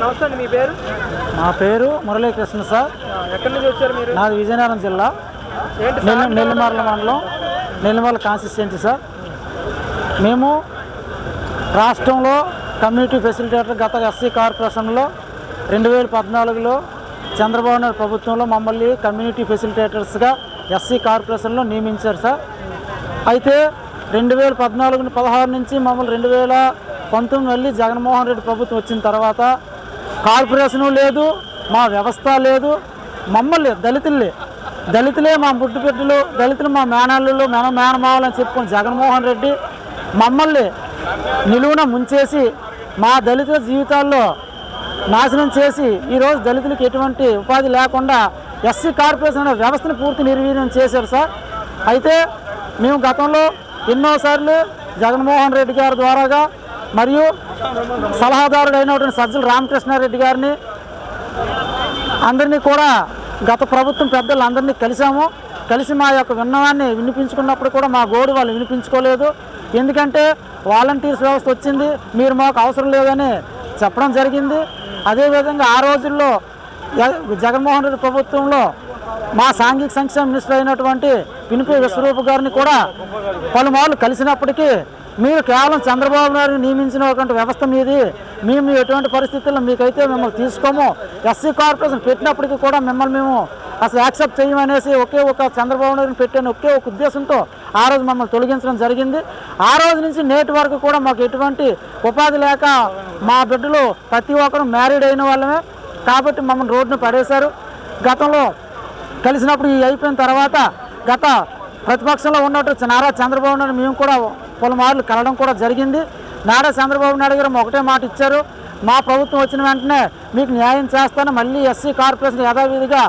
నమస్తే అండి మీ పేరు? నా పేరు మురళీకృష్ణ సార్. ఎక్కడి నుంచి వచ్చారు మీరు? నాది విజయనగరం జిల్లా. నెల్లిమర్ల మండలం. Nellimarla constituency sir. మేము రాష్ట్రంలో కమ్యూనిటీ ఫెసిలిటేటర్ గత ఎస్సీ కార్పొరేషన్లో రెండు వేల పద్నాలుగులో చంద్రబాబు నాయుడు ప్రభుత్వంలో మమ్మల్ని కమ్యూనిటీ ఫెసిలిటేటర్స్గా ఎస్సీ కార్పొరేషన్లో నియమించారు సార్. అయితే రెండు వేల పద్నాలుగు పదహారు నుంచి మమ్మల్ని రెండు వేల పంతొమ్మిది మళ్ళీ జగన్మోహన్ రెడ్డి ప్రభుత్వం వచ్చిన తర్వాత కార్పొరేషను లేదు మా వ్యవస్థ లేదు మమ్మల్ని దళితులే దళితులే మా బుడ్డు దళితులు మా మేనల్లులు మేన మేనమావాలని చెప్పుకుని జగన్మోహన్ రెడ్డి మమ్మల్ని నిలువున ముంచేసి మా దళితుల జీవితాల్లో నాశనం చేసి ఈరోజు దళితులకు ఎటువంటి ఉపాధి లేకుండా ఎస్సీ కార్పొరేషన్ అనే వ్యవస్థను పూర్తి నిర్వీర్యం చేశారు సార్. అయితే మేము గతంలో ఎన్నోసార్లు జగన్మోహన్ రెడ్డి గారి ద్వారాగా మరియు సలహాదారుడైనటువంటి సజ్జల రామకృష్ణారెడ్డి గారిని అందరినీ కూడా గత ప్రభుత్వం పెద్దలు అందరినీ కలిసాము కలిసి మా యొక్క విన్నవాన్ని వినిపించుకున్నప్పుడు కూడా మా గోడు వాళ్ళు వినిపించుకోలేదు. ఎందుకంటే వాలంటీర్స్ వ్యవస్థ వచ్చింది. మీరు మాకు అవసరం లేదని చెప్పడం జరిగింది. అదేవిధంగా ఆ రోజుల్లో జగన్మోహన్ రెడ్డి ప్రభుత్వంలో మా సాంఘిక సంక్షేమ మినిస్టర్ అయినటువంటి పినిపి విశ్వరూప్ గారిని కూడా పలుమార్లు కలిసినప్పటికీ మీరు కేవలం చంద్రబాబు నాయుడు నియమించినటువంటి వ్యవస్థ మీది. మేము ఎటువంటి పరిస్థితుల్లో మీకైతే మిమ్మల్ని తీసుకోము. ఎస్సీ కార్పొరేషన్ పెట్టినప్పటికీ కూడా మిమ్మల్ని మేము అసలు యాక్సెప్ట్ చేయమనేసి ఒకే ఒక చంద్రబాబు నాయుడు పెట్టిన ఒకే ఒక ఉద్దేశంతో ఆ రోజు మమ్మల్ని తొలగించడం జరిగింది. ఆ రోజు నుంచి నేటి వరకు కూడా మాకు ఎటువంటి ఉపాధి లేక మా బిడ్డలు ప్రతి ఒక్కరు మ్యారీడ్ అయిన వాళ్ళమే. కాబట్టి మమ్మల్ని రోడ్డును పడేశారు. గతంలో కలిసినప్పుడు ఈ అయిపోయిన తర్వాత గత ప్రతిపక్షంలో ఉన్నట్టు నారా చంద్రబాబు నాయుడు మేము కూడా పలుమార్లు కలడం కూడా జరిగింది. నారా చంద్రబాబు నాయుడు గారు ఒకటే మాట ఇచ్చారు. మా ప్రభుత్వం వచ్చిన వెంటనే మీకు న్యాయం చేస్తాను. మళ్ళీ ఎస్సీ కార్పొరేషన్ యథావిధిగా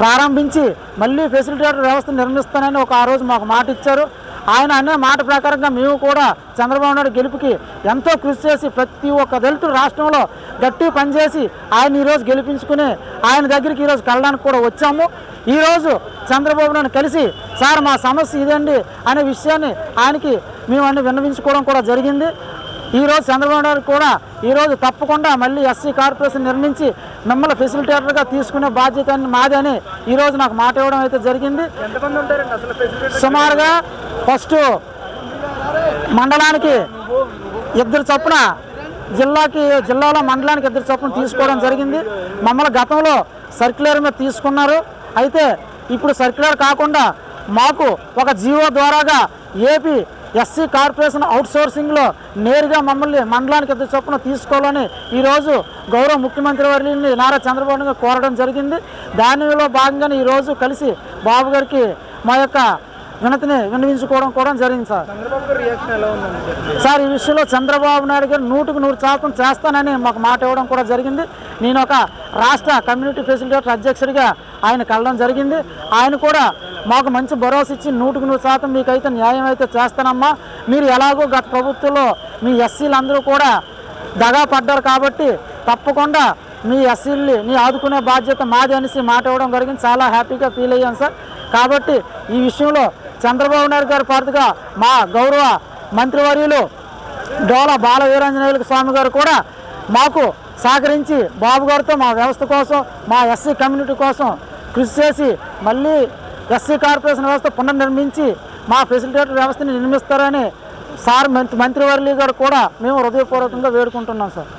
ప్రారంభించి మళ్ళీ ఫెసిలిటేటర్ వ్యవస్థ నిర్మిస్తానని ఒక ఆ రోజు మాకు మాట ఇచ్చారు. ఆయన అనే మాట ప్రకారంగా మేము కూడా చంద్రబాబు నాయుడు గెలుపుకి ఎంతో కృషి చేసి ప్రతి ఒక్క దళితుడు రాష్ట్రంలో గట్టి పనిచేసి ఆయన ఈరోజు గెలిపించుకుని ఆయన దగ్గరికి ఈరోజు కలడానికి కూడా వచ్చాము. ఈరోజు చంద్రబాబు నాయుడు కలిసి సార్ మా సమస్య ఇదండి అనే విషయాన్ని ఆయనకి మేము అన్ని విన్నవించుకోవడం కూడా జరిగింది. ఈరోజు చంద్రబాబు నాయుడు కూడా ఈరోజు తప్పకుండా మళ్ళీ ఎస్సీ కార్పొరేషన్ నిర్మించి మిమ్మల్ని ఫెసిలిటేటర్గా తీసుకునే బాధ్యత అని మాది అని ఈరోజు నాకు మాట ఇవ్వడం అయితే జరిగింది. సుమారుగా ఫస్ట్ మండలానికి ఇద్దరు చొప్పున జిల్లాకి జిల్లాలో మండలానికి ఇద్దరు చొప్పున తీసుకోవడం జరిగింది. మమ్మల్ని గతంలో సర్క్యులర్ మీద తీసుకున్నారు. అయితే ఇప్పుడు సర్క్యులర్ కాకుండా మాకు ఒక జీవో ద్వారాగా ఏపీ ఎస్సీ కార్పొరేషన్ అవుట్ సోర్సింగ్లో నేరుగా మమ్మల్ని మండలానికి ఇద్దరు చొప్పున తీసుకోవాలని ఈరోజు గౌరవ ముఖ్యమంత్రి వర్యుల్ని నారా చంద్రబాబు గారు కోరడం జరిగింది. దానిలో భాగంగానే ఈరోజు కలిసి బాబు గారికి మా యొక్క వినతిని విన్నవించుకోవడం కూడా జరిగింది సార్. సార్ ఈ విషయంలో చంద్రబాబు నాయుడు గారు నూటికి నూరు శాతం చేస్తానని మాకు మాట ఇవ్వడం కూడా జరిగింది. నేను ఒక రాష్ట్ర కమ్యూనిటీ ఫెసిలిటేటర్ అధ్యక్షుడిగా ఆయన కలడం జరిగింది. ఆయన కూడా మాకు మంచి భరోసా ఇచ్చి నూటికి నూరు శాతం మీకైతే న్యాయం అయితే చేస్తానమ్మా. మీరు ఎలాగో గత ప్రభుత్వంలో మీ ఎస్సీలందరూ కూడా దగా పడ్డారు కాబట్టి తప్పకుండా మీ ఎస్సీల్ని నీ ఆదుకునే బాధ్యత మాది అనేసి మాట ఇవ్వడం జరిగింది. చాలా హ్యాపీగా ఫీల్ అయ్యాను సార్. కాబట్టి ఈ విషయంలో చంద్రబాబు నాయుడు గారి పాటుగా మా గౌరవ మంత్రివర్యులు డోల బాల వీరాంజనేయుల స్వామి గారు కూడా మాకు సహకరించి బాబు గారితో మా వ్యవస్థ కోసం మా ఎస్సీ కమ్యూనిటీ కోసం కృషి చేసి మళ్ళీ ఎస్సీ కార్పొరేషన్ వ్యవస్థ పునర్నిర్మించి మా ఫెసిలిటేటర్ వ్యవస్థని నిర్మిస్తారని సార్ మంత్రి మంత్రివర్యులు గారు కూడా మేము హృదయపూర్వకంగా వేడుకుంటున్నాం సార్.